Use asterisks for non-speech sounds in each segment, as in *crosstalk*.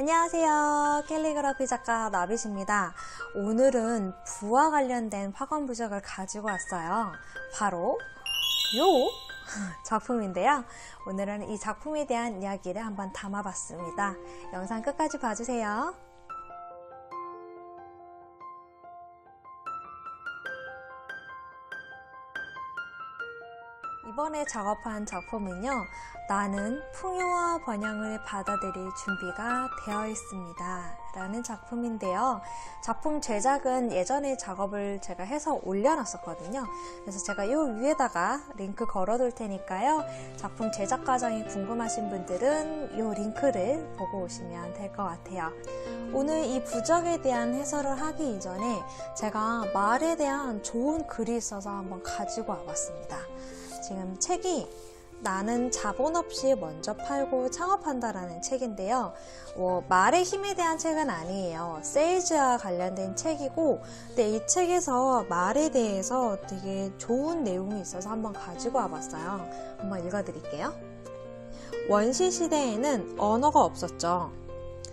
안녕하세요. 캘리그라피 작가 나빗입니다. 오늘은 부와 관련된 학원 부적을 가지고 왔어요. 바로 요 *laughs* 작품인데요. 오늘은 이 작품에 대한 이야기를 한번 담아봤습니다. 영상 끝까지 봐주세요. 이번에 작업한 작품은요, 나는 풍요와 번영을 받아들일 준비가 되어 있습니다. 라는 작품인데요. 작품 제작은 예전에 작업을 제가 해서 올려놨었거든요. 그래서 제가 이 위에다가 링크 걸어둘 테니까요. 작품 제작 과정이 궁금하신 분들은 이 링크를 보고 오시면 될 것 같아요. 오늘 이 부적에 대한 해설을 하기 이전에 제가 말에 대한 좋은 글이 있어서 한번 가지고 와봤습니다. 지금 책이 나는 자본 없이 먼저 팔고 창업한다라는 책인데요. 어, 말의 힘에 대한 책은 아니에요. 세일즈와 관련된 책이고, 근데 이 책에서 말에 대해서 되게 좋은 내용이 있어서 한번 가지고 와봤어요. 한번 읽어드릴게요. 원시 시대에는 언어가 없었죠.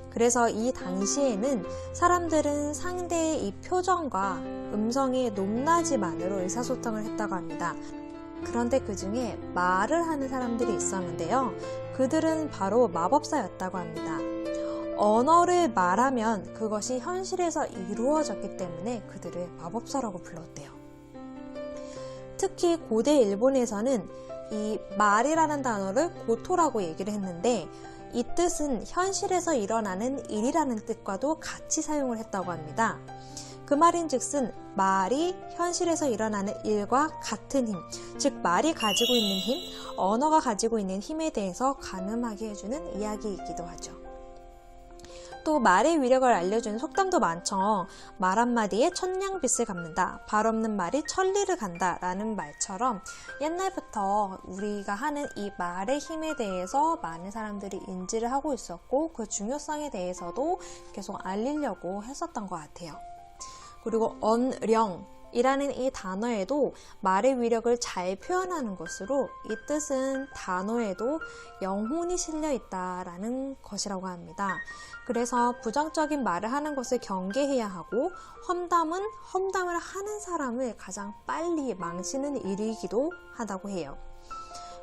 그래서 이 당시에는 사람들은 상대의 이 표정과 음성의 높낮이만으로 의사소통을 했다고 합니다. 그런데 그 중에 말을 하는 사람들이 있었는데요. 그들은 바로 마법사였다고 합니다. 언어를 말하면 그것이 현실에서 이루어졌기 때문에 그들을 마법사라고 불렀대요. 특히 고대 일본에서는 이 말이라는 단어를 고토라고 얘기를 했는데 이 뜻은 현실에서 일어나는 일이라는 뜻과도 같이 사용을 했다고 합니다. 그 말인 즉슨 말이 현실에서 일어나는 일과 같은 힘, 즉 말이 가지고 있는 힘, 언어가 가지고 있는 힘에 대해서 가늠하게 해주는 이야기이기도 하죠. 또 말의 위력을 알려주는 속담도 많죠. 말 한마디에 천냥빚을 갚는다. 발 없는 말이 천리를 간다. 라는 말처럼 옛날부터 우리가 하는 이 말의 힘에 대해서 많은 사람들이 인지를 하고 있었고 그 중요성에 대해서도 계속 알리려고 했었던 것 같아요. 그리고 언령 이라는 이 단어에도 말의 위력을 잘 표현하는 것으로 이 뜻은 단어에도 영혼이 실려 있다라는 것이라고 합니다. 그래서 부정적인 말을 하는 것을 경계해야 하고 험담은 험담을 하는 사람을 가장 빨리 망치는 일이기도 하다고 해요.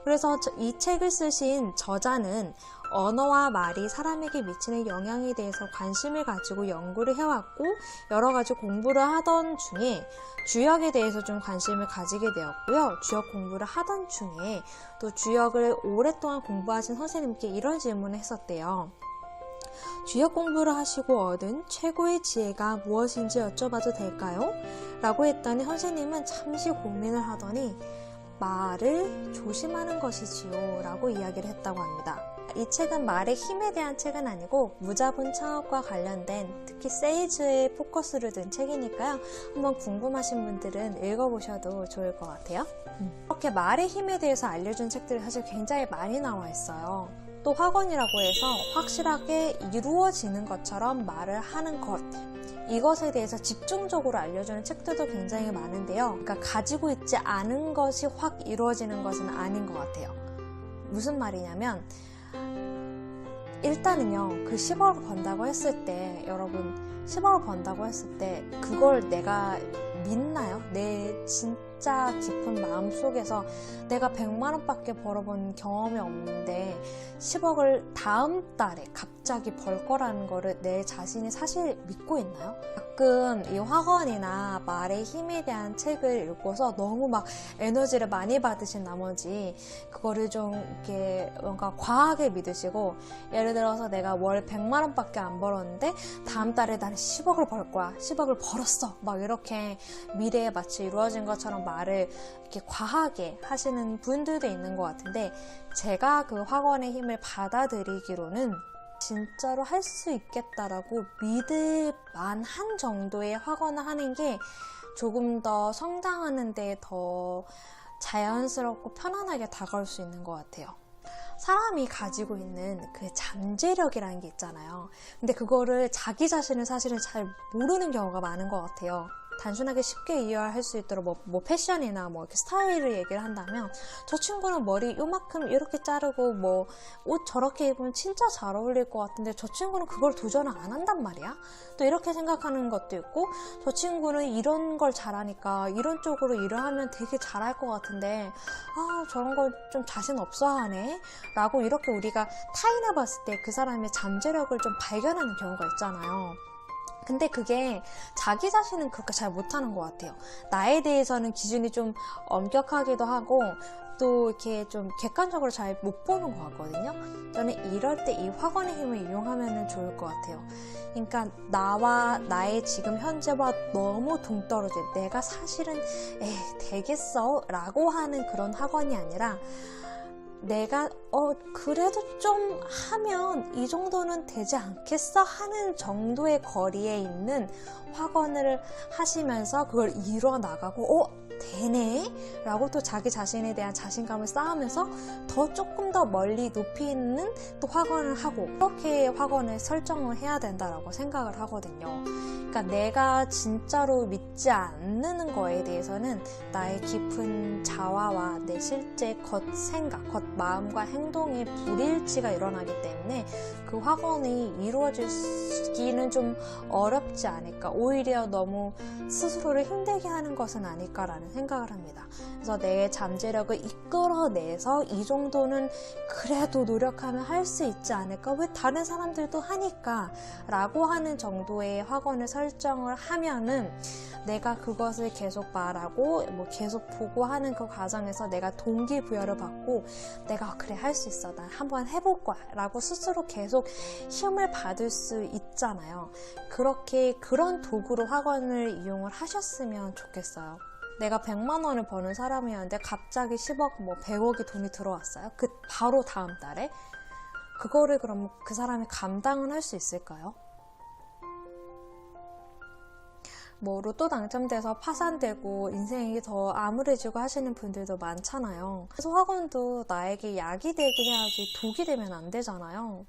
그래서 이 책을 쓰신 저자는 언어와 말이 사람에게 미치는 영향에 대해서 관심을 가지고 연구를 해왔고 여러 가지 공부를 하던 중에 주역에 대해서 좀 관심을 가지게 되었고요. 주역 공부를 하던 중에 또 주역을 오랫동안 공부하신 선생님께 이런 질문을 했었대요. 주역 공부를 하시고 얻은 최고의 지혜가 무엇인지 여쭤봐도 될까요? 라고 했더니 선생님은 잠시 고민을 하더니 말을 조심하는 것이지요. 라고 이야기를 했다고 합니다. 이 책은 말의 힘에 대한 책은 아니고 무자본 창업과 관련된 특히 세일즈에 포커스를 둔 책이니까요. 한번 궁금하신 분들은 읽어보셔도 좋을 것 같아요. 이렇게 말의 힘에 대해서 알려준 책들이 사실 굉장히 많이 나와 있어요. 또 학원이라고 해서 확실하게 이루어지는 것처럼 말을 하는 것. 이것에 대해서 집중적으로 알려주는 책들도 굉장히 많은데요. 그러니까 가지고 있지 않은 것이 확 이루어지는 것은 아닌 것 같아요. 무슨 말이냐면, 일단은요, 그 10억을 번다고 했을 때, 여러분, 10억을 번다고 했을 때, 그걸 내가 믿나요? 내 진 짜 깊은 마음 속에서 내가 100만원 밖에 벌어본 경험이 없는데 10억을 다음 달에 갑자기 벌 거라는 거를 내 자신이 사실 믿고 있나요? 가끔 이 학원이나 말의 힘에 대한 책을 읽고서 너무 막 에너지를 많이 받으신 나머지 그거를 좀 이렇게 뭔가 과하게 믿으시고 예를 들어서 내가 월 100만원 밖에 안 벌었는데 다음 달에 나는 10억을 벌 거야. 10억을 벌었어. 막 이렇게 미래에 마치 이루어진 것처럼 말을 이렇게 과하게 하시는 분들도 있는 것 같은데 제가 그 학원의 힘을 받아들이기로는 진짜로 할 수 있겠다라고 믿을 만한 정도의 학원을 하는 게 조금 더 성장하는 데 더 자연스럽고 편안하게 다가올 수 있는 것 같아요. 사람이 가지고 있는 그 잠재력이라는 게 있잖아요. 근데 그거를 자기 자신을 사실은 잘 모르는 경우가 많은 것 같아요. 단순하게 쉽게 이해할 수 있도록 뭐, 뭐 패션이나 뭐 이렇게 스타일을 얘기를 한다면 저 친구는 머리 요만큼 이렇게 자르고 뭐 옷 저렇게 입으면 진짜 잘 어울릴 것 같은데 저 친구는 그걸 도전을 안 한단 말이야. 또 이렇게 생각하는 것도 있고 저 친구는 이런 걸 잘하니까 이런 쪽으로 일을 하면 되게 잘할 것 같은데 아 저런 걸 좀 자신 없어 하네 라고 이렇게 우리가 타인해 봤을 때 그 사람의 잠재력을 좀 발견하는 경우가 있잖아요. 근데 그게 자기 자신은 그렇게 잘 못하는 것 같아요. 나에 대해서는 기준이 좀 엄격하기도 하고 또 이렇게 좀 객관적으로 잘 못 보는 것 같거든요. 저는 이럴 때이 확언의 힘을 이용하면 좋을 것 같아요. 그러니까 나와 나의 지금 현재와 너무 동떨어진 내가 사실은 에이 되겠어 라고 하는 그런 학원이 아니라 내가 어 그래도 좀 하면 이 정도는 되지 않겠어 하는 정도의 거리에 있는 확언을 하시면서 그걸 이뤄 나가고 어 되네 라고 또 자기 자신에 대한 자신감을 쌓으면서 더 조금 더 멀리 높이 있는 또 확언을 하고 그렇게 확언을 설정을 해야 된다라고 생각을 하거든요. 그러니까 내가 진짜로 믿지 않는 거에 대해서는 나의 깊은 자화와 내 실제 겉 생각, 겉 마음과 행동의 불일치가 일어나기 때문에 그 확언이 이루어지기는 좀 어렵지 않을까. 오히려 너무 스스로를 힘들게 하는 것은 아닐까라는 생각을 합니다. 그래서 내 잠재력을 이끌어내서 이 정도는 그래도 노력하면 할 수 있지 않을까? 왜 다른 사람들도 하니까? 라고 하는 정도의 확언을 설정을 하면은 내가 그것을 계속 말하고 뭐 계속 보고 하는 그 과정에서 내가 동기부여를 받고 내가 아, 그래 할 수 있어 난 한번 해볼 거야 라고 스스로 계속 힘을 받을 수 있잖아요 그렇게 그런 도구로 학원을 이용을 하셨으면 좋겠어요 내가 100만 원을 버는 사람이었는데 갑자기 10억 뭐 100억의 돈이 들어왔어요 그 바로 다음 달에 그거를 그럼 그 사람이 감당을 할수 있을까요? 뭐 로또 당첨돼서 파산되고 인생이 더 암울해지고 하시는 분들도 많잖아요. 그래서 학원도 나에게 약이 되긴 해야지 독이 되면 안 되잖아요.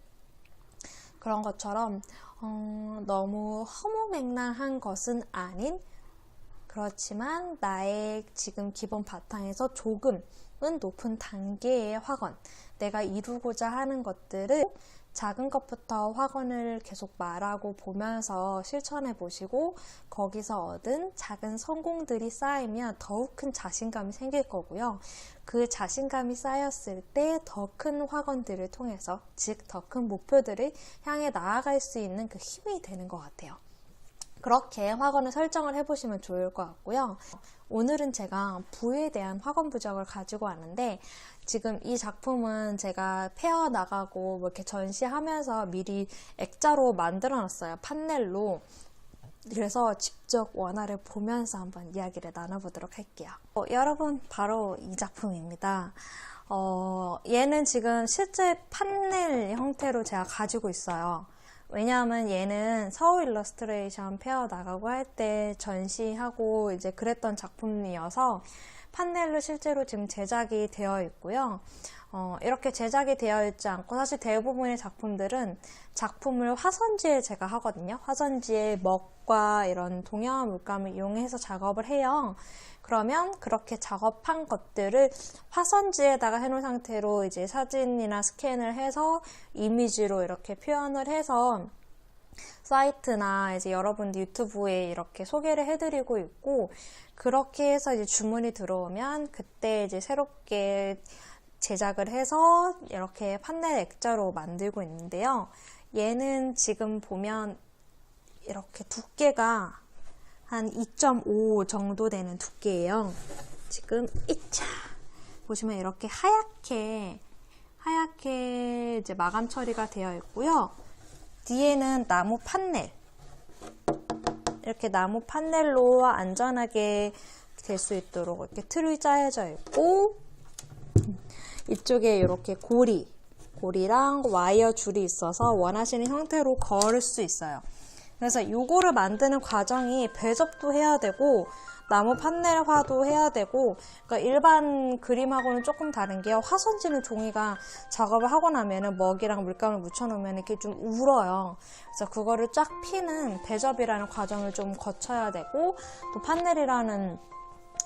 그런 것처럼 어, 너무 허무맹랑한 것은 아닌 그렇지만 나의 지금 기본 바탕에서 조금은 높은 단계의 학원, 내가 이루고자 하는 것들을 작은 것부터 확언을 계속 말하고 보면서 실천해 보시고 거기서 얻은 작은 성공들이 쌓이면 더욱 큰 자신감이 생길 거고요. 그 자신감이 쌓였을 때 더 큰 확언들을 통해서 즉 더 큰 목표들을 향해 나아갈 수 있는 그 힘이 되는 것 같아요. 그렇게 확언을 설정을 해보시면 좋을 것 같고요. 오늘은 제가 부에 대한 확언 부적을 가지고 왔는데 지금 이 작품은 제가 페어 나가고 뭐 이렇게 전시하면서 미리 액자로 만들어 놨어요. 판넬로. 그래서 직접 원화를 보면서 한번 이야기를 나눠보도록 할게요. 어, 여러분, 바로 이 작품입니다. 어, 얘는 지금 실제 판넬 형태로 제가 가지고 있어요. 왜냐하면 얘는 서울 일러스트레이션 페어 나가고 할 때 전시하고 이제 그랬던 작품이어서 판넬로 실제로 지금 제작이 되어 있고요. 어, 이렇게 제작이 되어 있지 않고 사실 대부분의 작품들은 작품을 화선지에 제가 하거든요. 화선지에 먹과 이런 동양화 물감을 이용해서 작업을 해요. 그러면 그렇게 작업한 것들을 화선지에다가 해놓은 상태로 이제 사진이나 스캔을 해서 이미지로 이렇게 표현을 해서 사이트나 이제 여러분들 유튜브에 이렇게 소개를 해드리고 있고 그렇게 해서 이제 주문이 들어오면 그때 이제 새롭게 제작을 해서 이렇게 판넬 액자로 만들고 있는데요. 얘는 지금 보면 이렇게 두께가 한 2.5 정도 되는 두께예요. 지금 이차 보시면 이렇게 하얗게 하얗게 이제 마감 처리가 되어 있고요. 뒤에는 나무 판넬 이렇게 나무 판넬로 안전하게 될 수 있도록 이렇게 틀이 짜여져 있고 이쪽에 이렇게 고리 고리랑 와이어 줄이 있어서 원하시는 형태로 걸을 수 있어요. 그래서 요거를 만드는 과정이 배접도 해야 되고 나무 판넬화도 해야 되고 그러니까 일반 그림하고는 조금 다른 게요. 화선지는 종이가 작업을 하고 나면은 먹이랑 물감을 묻혀놓으면 이렇게 좀 울어요. 그래서 그거를 쫙 피는 배접이라는 과정을 좀 거쳐야 되고 또 판넬이라는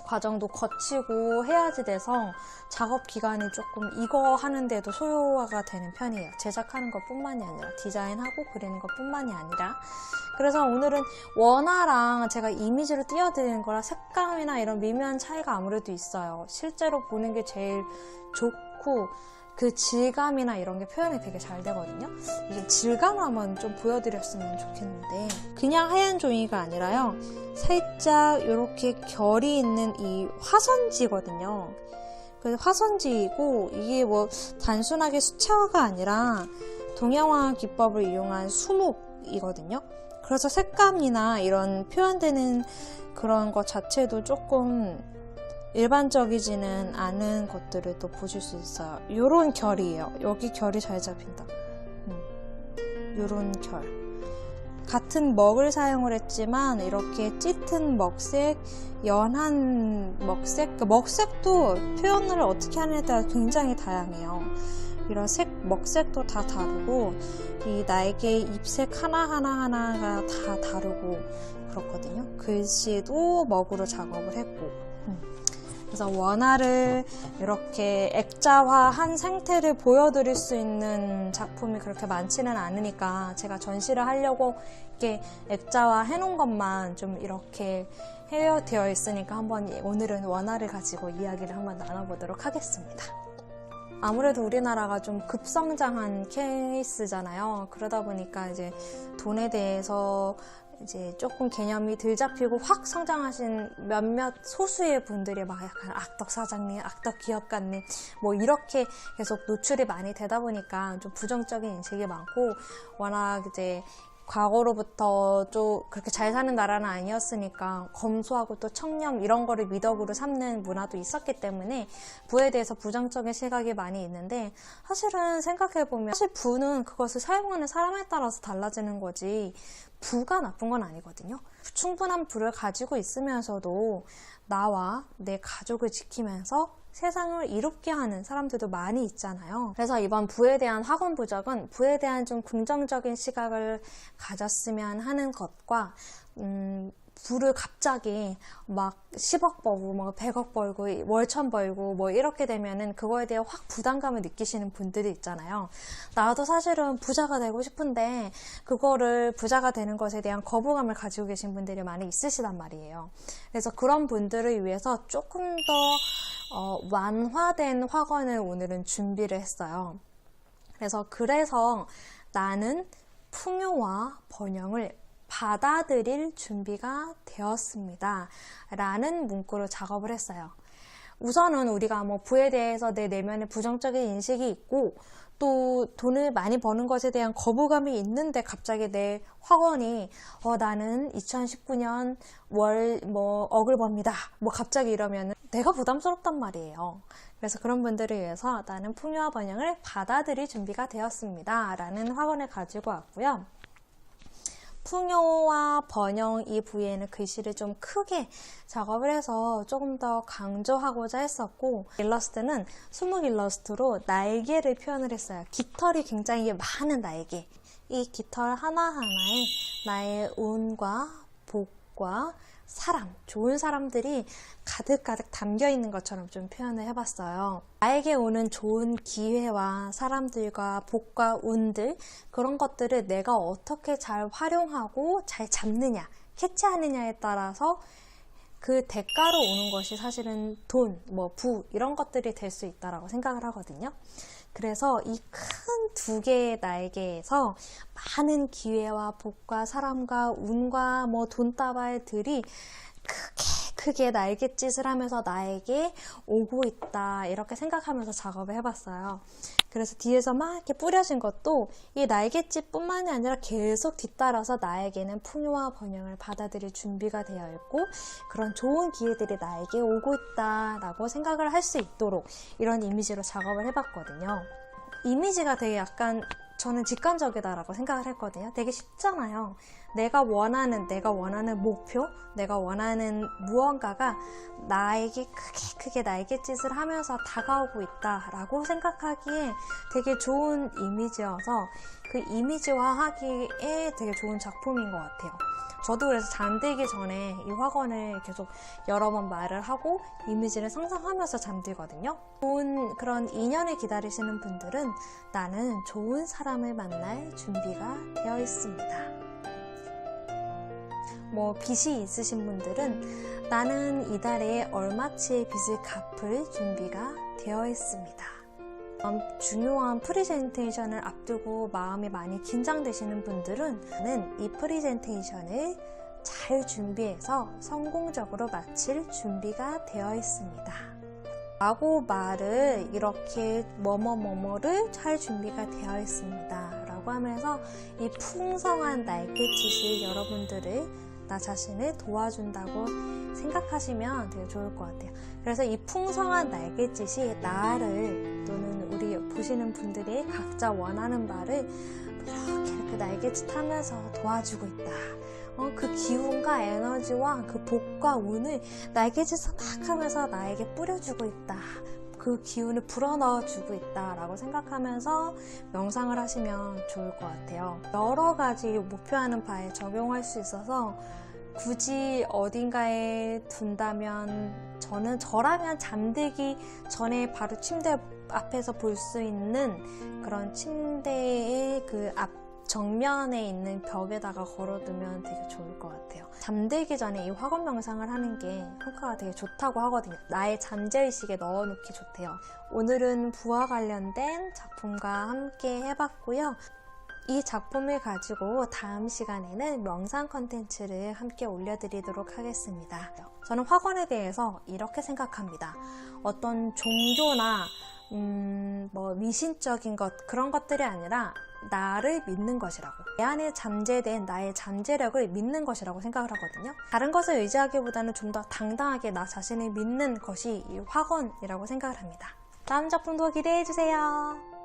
과정도 거치고 해야지 돼서 작업 기간이 조금 이거 하는데도 소요가 되는 편이에요. 제작하는 것 뿐만이 아니라 디자인하고 그리는 것 뿐만이 아니라 그래서 오늘은 원화랑 제가 이미지로 띄워드리는 거라 색감이나 이런 미묘한 차이가 아무래도 있어요. 실제로 보는 게 제일 좋고 그 질감이나 이런 게 표현이 되게 잘 되거든요. 이게 질감을 한번 좀 보여드렸으면 좋겠는데 그냥 하얀 종이가 아니라요. 살짝 이렇게 결이 있는 이 화선지거든요. 그 화선지이고 이게 뭐 단순하게 수채화가 아니라 동양화 기법을 이용한 수묵이거든요. 그래서 색감이나 이런 표현되는 그런 것 자체도 조금 일반적이지는 않은 것들을 또 보실 수 있어요. 요런 결이에요. 여기 결이 잘 잡힌다. 음, 요런 결. 같은 먹을 사용을 했지만 이렇게 짙은 먹색, 연한 먹색, 그 먹색도 표현을 어떻게 하느냐에 따라 굉장히 다양해요. 이런 색, 먹색도 다 다르고 이 날개 잎색 하나하나 하나가 다 다르고 그렇거든요. 글씨도 먹으로 작업을 했고 음. 그래서 원화를 이렇게 액자화한 상태를 보여드릴 수 있는 작품이 그렇게 많지는 않으니까 제가 전시를 하려고 이렇게 액자화 해놓은 것만 좀 이렇게 되어 있으니까 한번 오늘은 원화를 가지고 이야기를 한번 나눠보도록 하겠습니다. 아무래도 우리나라가 좀 급성장한 케이스잖아요. 그러다 보니까 이제 돈에 대해서 이제 조금 개념이 덜 잡히고 확 성장하신 몇몇 소수의 분들이 막 약간 악덕 사장님, 악덕 기업가님 뭐 이렇게 계속 노출이 많이 되다 보니까 좀 부정적인 인식이 많고 워낙 이제 과거로부터 좀 그렇게 잘 사는 나라는 아니었으니까 검소하고 또 청렴 이런 거를 미덕으로 삼는 문화도 있었기 때문에 부에 대해서 부정적인 시각이 많이 있는데 사실은 생각해보면 사실 부는 그것을 사용하는 사람에 따라서 달라지는 거지 부가 나쁜 건 아니거든요. 충분한 부를 가지고 있으면서도 나와 내 가족을 지키면서 세상을 이롭게 하는 사람들도 많이 있잖아요. 그래서 이번 부에 대한 학원 부적은 부에 대한 좀 긍정적인 시각을 가졌으면 하는 것과 음, 부를 갑자기 막 10억 벌고 뭐 100억 벌고 월천 벌고 뭐 이렇게 되면은 그거에 대해 확 부담감을 느끼시는 분들이 있잖아요. 나도 사실은 부자가 되고 싶은데 그거를 부자가 되는 것에 대한 거부감을 가지고 계신 분들이 많이 있으시단 말이에요. 그래서 그런 분들을 위해서 조금 더 어, 완화된 화관을 오늘은 준비를 했어요. 그래서 그래서 나는 풍요와 번영을 받아들일 준비가 되었습니다. 라는 문구로 작업을 했어요. 우선은 우리가 뭐 부에 대해서 내 내면에 부정적인 인식이 있고 또 돈을 많이 버는 것에 대한 거부감이 있는데 갑자기 내 학원이 어 나는 2019년 월 뭐 억을 법니다. 뭐 갑자기 이러면 내가 부담스럽단 말이에요. 그래서 그런 분들을 위해서 나는 풍요와 번영을 받아들일 준비가 되었습니다. 라는 학원을 가지고 왔고요. 풍요와 번영 이 부위에는 글씨를 좀 크게 작업을 해서 조금 더 강조하고자 했었고 일러스트는 수묵 일러스트로 날개를 표현을 했어요. 깃털이 굉장히 많은 날개. 이 깃털 하나하나에 나의 운과 복과 사람, 좋은 사람들이 가득가득 담겨 있는 것처럼 좀 표현을 해봤어요. 나에게 오는 좋은 기회와 사람들과 복과 운들, 그런 것들을 내가 어떻게 잘 활용하고 잘 잡느냐, 캐치하느냐에 따라서 그 대가로 오는 것이 사실은 돈, 뭐 부, 이런 것들이 될 수 있다라고 생각을 하거든요. 그래서 이 큰 두 개의 날개에서 많은 기회와 복과 사람과 운과 뭐 돈다발들이 크게 날갯짓을 하면서 나에게 오고 있다 이렇게 생각하면서 작업을 해봤어요. 그래서 뒤에서 막 이렇게 뿌려진 것도 이 날갯짓뿐만이 아니라 계속 뒤따라서 나에게는 풍요와 번영을 받아들일 준비가 되어 있고 그런 좋은 기회들이 나에게 오고 있다라고 생각을 할 수 있도록 이런 이미지로 작업을 해봤거든요. 이미지가 되게 약간 저는 직관적이다라고 생각을 했거든요. 되게 쉽잖아요. 내가 원하는, 내가 원하는 목표, 내가 원하는 무언가가 나에게 크게 크게 날갯짓을 하면서 다가오고 있다라고 생각하기에 되게 좋은 이미지여서 그 이미지화하기에 되게 좋은 작품인 것 같아요. 저도 그래서 잠들기 전에 이 화건을 계속 여러 번 말을 하고 이미지를 상상하면서 잠들거든요. 좋은 그런 인연을 기다리시는 분들은 나는 좋은 사람을 만날 준비가 되어 있습니다. 뭐 빚이 있으신 분들은 나는 이달에 얼마치의 빚을 갚을 준비가 되어 있습니다. 음, 중요한 프리젠테이션을 앞두고 마음이 많이 긴장되시는 분들은 이 프리젠테이션을 잘 준비해서 성공적으로 마칠 준비가 되어 있습니다. 라고 말을 이렇게 뭐뭐뭐뭐를 할 준비가 되어 있습니다. 라고 하면서 이 풍성한 날갯짓이 여러분들을 나 자신을 도와준다고 생각하시면 되게 좋을 것 같아요. 그래서 이 풍성한 날갯짓이 나를 또는 보시는 분들이 각자 원하는 바를 이렇게 이렇게 날갯짓 하면서 도와주고 있다. 어, 그 기운과 에너지와 그 복과 운을 날갯짓을 막 하면서 나에게 뿌려주고 있다. 그 기운을 불어넣어 주고 있다라고 생각하면서 명상을 하시면 좋을 것 같아요. 여러 가지 목표하는 바에 적용할 수 있어서 굳이 어딘가에 둔다면 저는 저라면 잠들기 전에 바로 침대 앞에서 볼 수 있는 그런 침대의 그 앞 정면에 있는 벽에다가 걸어두면 되게 좋을 것 같아요. 잠들기 전에 이 화건 명상을 하는 게 효과가 되게 좋다고 하거든요. 나의 잠재의식에 넣어놓기 좋대요. 오늘은 부와 관련된 작품과 함께 해봤고요. 이 작품을 가지고 다음 시간에는 명상 컨텐츠를 함께 올려드리도록 하겠습니다. 저는 화건에 대해서 이렇게 생각합니다. 어떤 종교나 음, 뭐 미신적인 것 그런 것들이 아니라 나를 믿는 것이라고 내 안에 잠재된 나의 잠재력을 믿는 것이라고 생각을 하거든요. 다른 것을 의지하기보다는 좀 더 당당하게 나 자신을 믿는 것이 이 화건이라고 생각을 합니다. 다음 작품도 기대해 주세요.